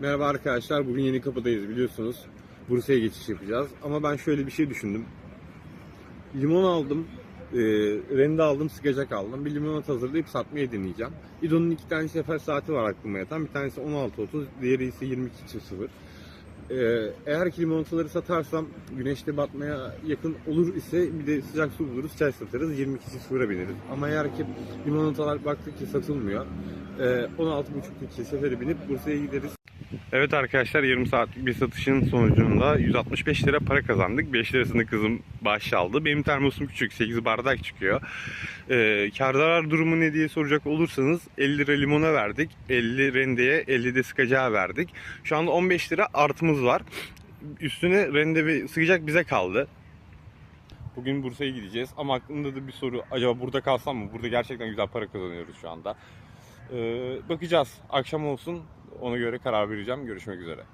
Merhaba arkadaşlar, bugün yeni kapıdayız biliyorsunuz. Bursa'ya geçiş yapacağız. Ama ben şöyle bir şey düşündüm. Limon aldım, e, rende aldım, sıkacak aldım. Bir limonat hazırlayıp satmaya deneyeceğim. İdo'nun iki tane sefer saati var aklıma yatan. Bir tanesi 16.30, diğeri ise 22.00. Ee, eğer ki limonataları satarsam güneşte batmaya yakın olur ise bir de sıcak su buluruz çay satarız 22 sıfıra bineriz. Ama eğer ki limonatalar baktık ki satılmıyor e, 16.5'luk sefere binip Bursa'ya gideriz. Evet arkadaşlar yarım saatlik bir satışın sonucunda 165 lira para kazandık. 5 lirasını kızım bağış aldı. Benim termosum küçük 8 bardak çıkıyor. Ee, kar zarar durumu ne diye soracak olursanız 50 lira limona verdik. 50 rendeye 50 de sıkacağı verdik. Şu anda 15 lira artımız var. Üstüne rende ve sıkacak bize kaldı. Bugün Bursa'ya gideceğiz ama aklımda da bir soru. Acaba burada kalsam mı? Burada gerçekten güzel para kazanıyoruz şu anda. Ee, bakacağız. Akşam olsun ona göre karar vereceğim. Görüşmek üzere.